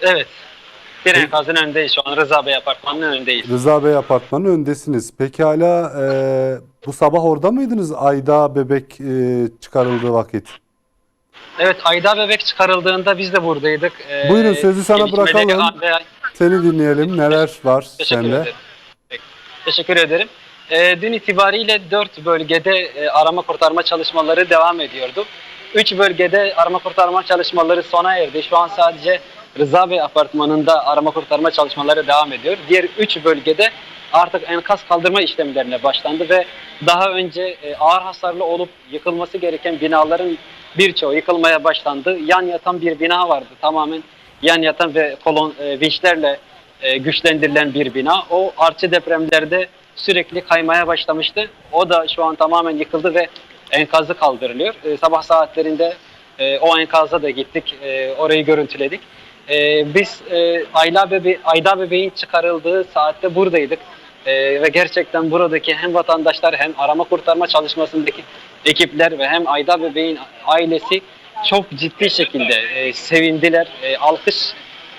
Evet. Bir enkazın önündeyiz şu an. Rıza Bey apartmanının önündeyiz. Rıza Bey apartmanının öndesiniz. Peki hala e, bu sabah orada mıydınız Ayda bebek e, çıkarıldığı vakit? Evet Ayda Bebek çıkarıldığında biz de buradaydık. Ee, Buyurun, sözü sana gelişmeleri bırakalım. an ve- Seni dinleyelim. Neler var Teşekkür sende? ederim. Peki, Teşekkür ederim. Ee, dün itibariyle 4 bölgede e, arama kurtarma çalışmaları devam ediyordu. 3 bölgede arama kurtarma çalışmaları sona erdi. Şu an sadece Rıza Bey apartmanında arama kurtarma çalışmaları devam ediyor. Diğer 3 bölgede artık enkaz kaldırma işlemlerine başlandı ve daha önce e, ağır hasarlı olup yıkılması gereken binaların birçoğu yıkılmaya başlandı. Yan yatan bir bina vardı tamamen yan yatan ve kolon e, vinçlerle e, güçlendirilen bir bina. O artçı depremlerde sürekli kaymaya başlamıştı. O da şu an tamamen yıkıldı ve enkazı kaldırılıyor. E, sabah saatlerinde e, o enkaza da gittik. E, orayı görüntüledik. E, biz e, Ayla Bebe Ayda Bebeğin çıkarıldığı saatte buradaydık. E, ve gerçekten buradaki hem vatandaşlar hem arama kurtarma çalışmasındaki ekipler ve hem Ayda Bebeğin ailesi çok ciddi şekilde e, sevindiler. E, alkış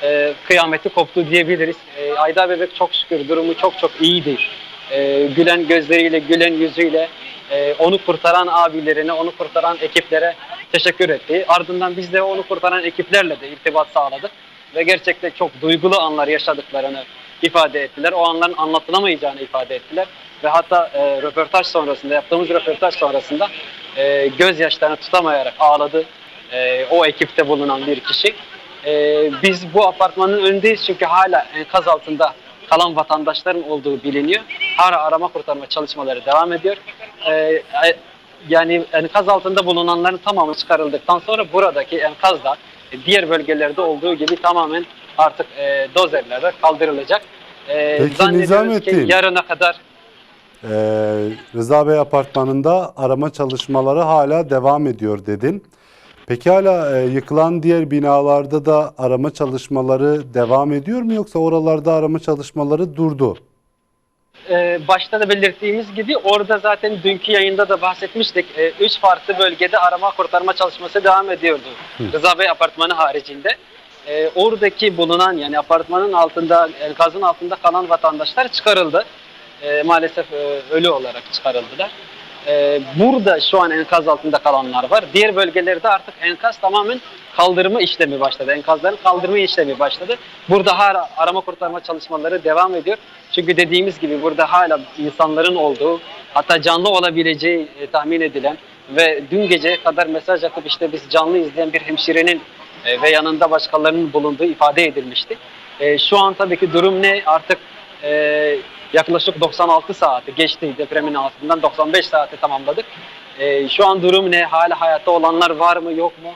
e, kıyameti koptu diyebiliriz. E, Ayda Bebek çok şükür durumu çok çok iyiydi. E, gülen gözleriyle, gülen yüzüyle e, onu kurtaran abilerine, onu kurtaran ekiplere teşekkür etti. Ardından biz de onu kurtaran ekiplerle de irtibat sağladık. Ve gerçekten çok duygulu anlar yaşadıklarını ifade ettiler. O anların anlatılamayacağını ifade ettiler. Ve hatta e, röportaj sonrasında, yaptığımız röportaj sonrasında e, gözyaşlarını tutamayarak ağladı e, o ekipte bulunan bir kişi. E, biz bu apartmanın önündeyiz çünkü hala enkaz altında kalan vatandaşların olduğu biliniyor. Hala arama kurtarma çalışmaları devam ediyor. E, e, yani enkaz altında bulunanların tamamı çıkarıldıktan sonra buradaki enkaz da diğer bölgelerde olduğu gibi tamamen artık e, dozerlerle kaldırılacak. E, Peki, zannediyoruz ki yarına kadar Ee, Rıza Bey apartmanında arama çalışmaları hala devam ediyor dedin. Peki hala e, yıkılan diğer binalarda da arama çalışmaları devam ediyor mu yoksa oralarda arama çalışmaları durdu? Ee, başta da belirttiğimiz gibi orada zaten dünkü yayında da bahsetmiştik. Ee, üç farklı bölgede arama kurtarma çalışması devam ediyordu. Rıza Bey apartmanı haricinde. Ee, oradaki bulunan yani apartmanın altında, enkazın altında kalan vatandaşlar çıkarıldı. Ee, maalesef e, ölü olarak çıkarıldılar. Ee, burada şu an enkaz altında kalanlar var. Diğer bölgelerde artık enkaz tamamen kaldırma işlemi başladı. Enkazların kaldırma işlemi başladı. Burada hala arama kurtarma çalışmaları devam ediyor. Çünkü dediğimiz gibi burada hala insanların olduğu, hatta canlı olabileceği e, tahmin edilen ve dün geceye kadar mesaj atıp işte biz canlı izleyen bir hemşirenin e, ve yanında başkalarının bulunduğu ifade edilmişti. E, şu an tabii ki durum ne? Artık e, yaklaşık 96 saati geçti depremin altından 95 saati tamamladık. E, şu an durum ne? Hala hayatta olanlar var mı yok mu?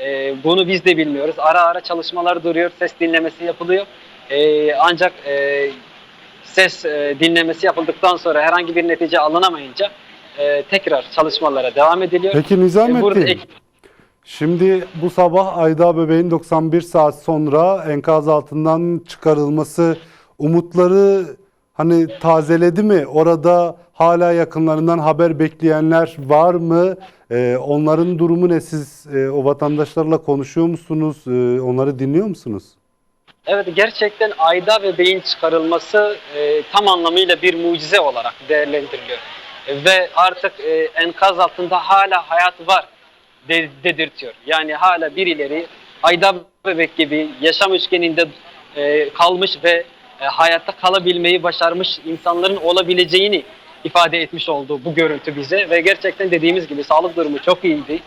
E, bunu biz de bilmiyoruz. Ara ara çalışmalar duruyor, ses dinlemesi yapılıyor. E, ancak e, ses e, dinlemesi yapıldıktan sonra herhangi bir netice alınamayınca e, tekrar çalışmalara devam ediliyor. Peki E, Nizamettin, ek- şimdi bu sabah Ayda bebeğin 91 saat sonra enkaz altından çıkarılması umutları hani tazeledi mi? Orada hala yakınlarından haber bekleyenler var mı? Ee, onların durumu ne? Siz e, o vatandaşlarla konuşuyor musunuz? Ee, onları dinliyor musunuz? Evet gerçekten Ayda ve beyin çıkarılması e, tam anlamıyla bir mucize olarak değerlendiriliyor. E, ve artık e, enkaz altında hala hayat var de- dedirtiyor. Yani hala birileri Ayda bebek gibi yaşam üçgeninde e, kalmış ve e, hayatta kalabilmeyi başarmış insanların olabileceğini ifade etmiş oldu bu görüntü bize ve gerçekten dediğimiz gibi sağlık durumu çok iyiydi.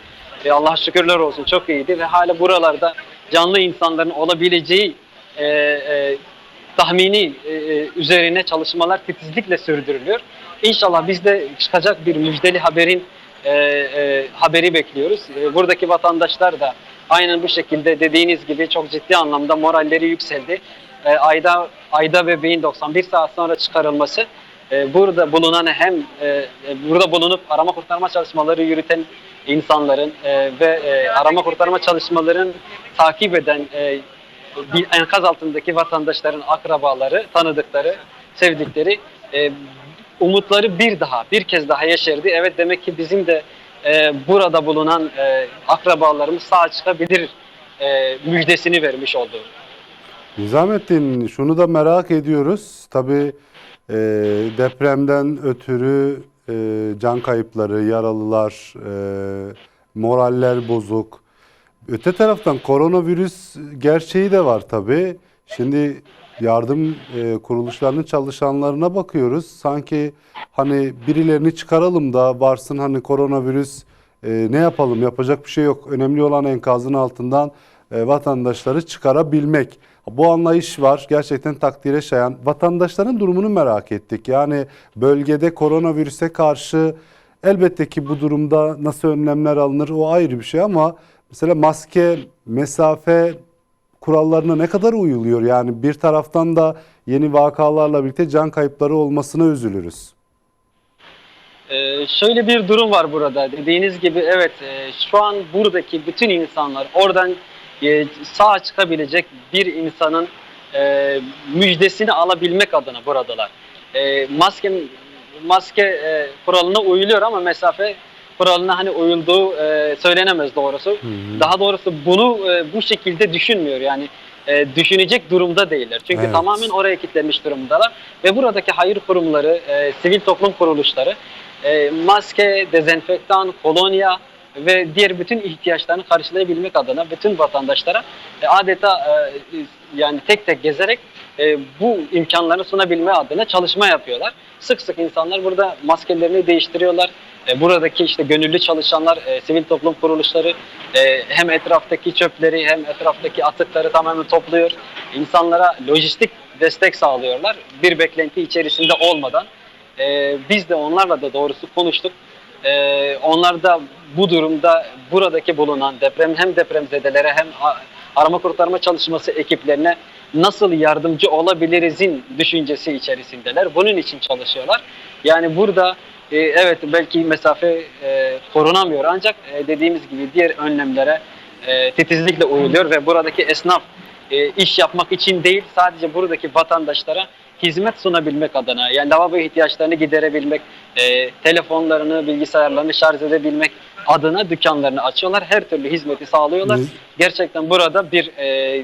E, Allah şükürler olsun çok iyiydi ve hala buralarda canlı insanların olabileceği e, e, tahmini e, e, üzerine çalışmalar titizlikle sürdürülüyor. İnşallah biz de çıkacak bir müjdeli haberin e, e, haberi bekliyoruz. E, buradaki vatandaşlar da aynen bu şekilde dediğiniz gibi çok ciddi anlamda moralleri yükseldi. E, ayda ayda bebeğin 91 saat sonra çıkarılması e, burada bulunan hem e, e, burada bulunup arama kurtarma çalışmaları yürüten insanların e, ve e, arama kurtarma çalışmalarının takip eden e, enkaz altındaki vatandaşların akrabaları, tanıdıkları, sevdikleri e, umutları bir daha, bir kez daha yeşerdi. Evet demek ki bizim de e, burada bulunan e, akrabalarımız sağ çıkabilir e, müjdesini vermiş oldu. Nizamettin şunu da merak ediyoruz. Tabii e, depremden ötürü e, can kayıpları, yaralılar, e, moraller bozuk. Öte taraftan koronavirüs gerçeği de var tabii. Şimdi yardım e, kuruluşlarının çalışanlarına bakıyoruz. Sanki hani birilerini çıkaralım da varsın hani koronavirüs e, ne yapalım yapacak bir şey yok. Önemli olan enkazın altından e, vatandaşları çıkarabilmek. Bu anlayış var. Gerçekten takdire şayan. Vatandaşların durumunu merak ettik. Yani bölgede koronavirüse karşı elbette ki bu durumda nasıl önlemler alınır o ayrı bir şey ama mesela maske, mesafe kurallarına ne kadar uyuluyor? Yani bir taraftan da yeni vakalarla birlikte can kayıpları olmasına üzülürüz. Ee, şöyle bir durum var burada. Dediğiniz gibi evet e, şu an buradaki bütün insanlar oradan e, sağa çıkabilecek bir insanın e, müjdesini alabilmek adına buradalar. E, maske maske e, kuralına uyuluyor ama mesafe kuralına hani uyulduğu e, söylenemez doğrusu. Daha doğrusu bunu e, bu şekilde düşünmüyor yani e, düşünecek durumda değiller. Çünkü Evet. tamamen oraya kilitlenmiş durumdalar ve buradaki hayır kurumları, e, sivil toplum kuruluşları e, maske, dezenfektan, kolonya ve diğer bütün ihtiyaçlarını karşılayabilmek adına bütün vatandaşlara e, adeta e, yani tek tek gezerek e, bu imkanları sunabilme adına çalışma yapıyorlar. Sık sık insanlar burada maskelerini değiştiriyorlar. E, buradaki işte gönüllü çalışanlar, e, sivil toplum kuruluşları e, hem etraftaki çöpleri hem etraftaki atıkları tamamen topluyor. İnsanlara lojistik destek sağlıyorlar. Bir beklenti içerisinde olmadan. E, biz de onlarla da doğrusu konuştuk. E, onlar da bu durumda buradaki bulunan deprem hem depremzedelere hem arama kurtarma çalışması ekiplerine nasıl yardımcı olabilirizin düşüncesi içerisindeler. Bunun için çalışıyorlar. Yani burada e, evet belki mesafe e, korunamıyor ancak e, dediğimiz gibi diğer önlemlere e, titizlikle uyuluyor ve buradaki esnaf e, iş yapmak için değil sadece buradaki vatandaşlara hizmet sunabilmek adına yani lavabo ihtiyaçlarını giderebilmek, e, telefonlarını, bilgisayarlarını şarj edebilmek adına dükkanlarını açıyorlar. Her türlü hizmeti sağlıyorlar. Biz- Gerçekten burada bir e,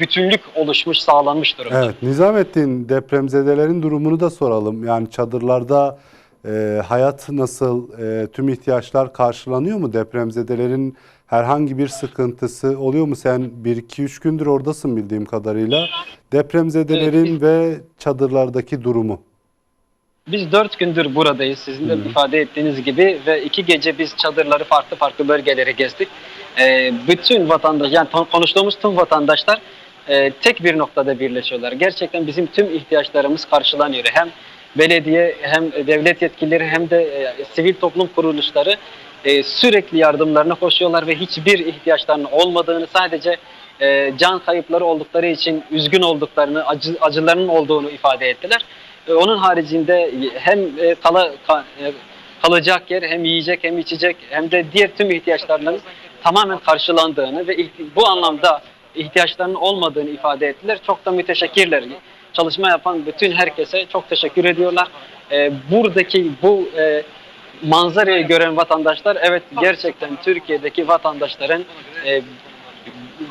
bütünlük oluşmuş, sağlanmış durumda. Evet, Nizamettin depremzedelerin durumunu da soralım. Yani çadırlarda e, hayat nasıl, e, tüm ihtiyaçlar karşılanıyor mu? Depremzedelerin herhangi bir sıkıntısı oluyor mu? Sen 1-2-3 gündür oradasın bildiğim kadarıyla. Depremzedelerin ve çadırlardaki durumu. Biz dört gündür buradayız sizin de ifade ettiğiniz gibi ve iki gece biz çadırları farklı farklı bölgeleri gezdik. Ee, bütün vatandaş yani konuştuğumuz tüm vatandaşlar e, tek bir noktada birleşiyorlar. Gerçekten bizim tüm ihtiyaçlarımız karşılanıyor. Hem belediye hem devlet yetkilileri hem de e, sivil toplum kuruluşları e, sürekli yardımlarına koşuyorlar ve hiçbir ihtiyaçlarının olmadığını sadece e, can kayıpları oldukları için üzgün olduklarını, acı, acılarının olduğunu ifade ettiler. Onun haricinde hem kala, ka- kalacak yer hem yiyecek hem içecek hem de diğer tüm ihtiyaçlarının tamamen karşılandığını ve bu anlamda ihtiyaçlarının olmadığını ifade ettiler. Çok da müteşekkirler. Çalışma yapan bütün herkese çok teşekkür ediyorlar. E, buradaki bu e, manzarayı gören vatandaşlar evet gerçekten Türkiye'deki vatandaşların e,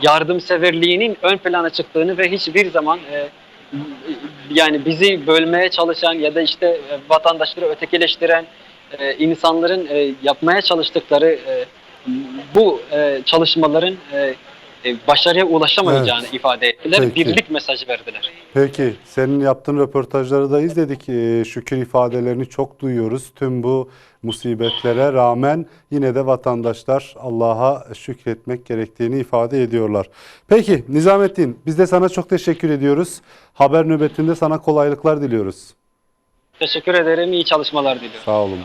yardımseverliğinin ön plana çıktığını ve hiçbir zaman e, yani bizi bölmeye çalışan ya da işte e, vatandaşları ötekileştiren e, insanların e, yapmaya çalıştıkları e, bu e, çalışmaların e, başarıya ulaşamayacağını Evet. ifade ettiler. Peki. Birlik mesajı verdiler. Peki, senin yaptığın röportajları da izledik. Ee, şükür ifadelerini çok duyuyoruz. Tüm bu musibetlere rağmen yine de vatandaşlar Allah'a şükretmek gerektiğini ifade ediyorlar. Peki Nizamettin, biz de sana çok teşekkür ediyoruz. Haber nöbetinde sana kolaylıklar diliyoruz. Teşekkür ederim. İyi çalışmalar diliyorum. Sağ olun.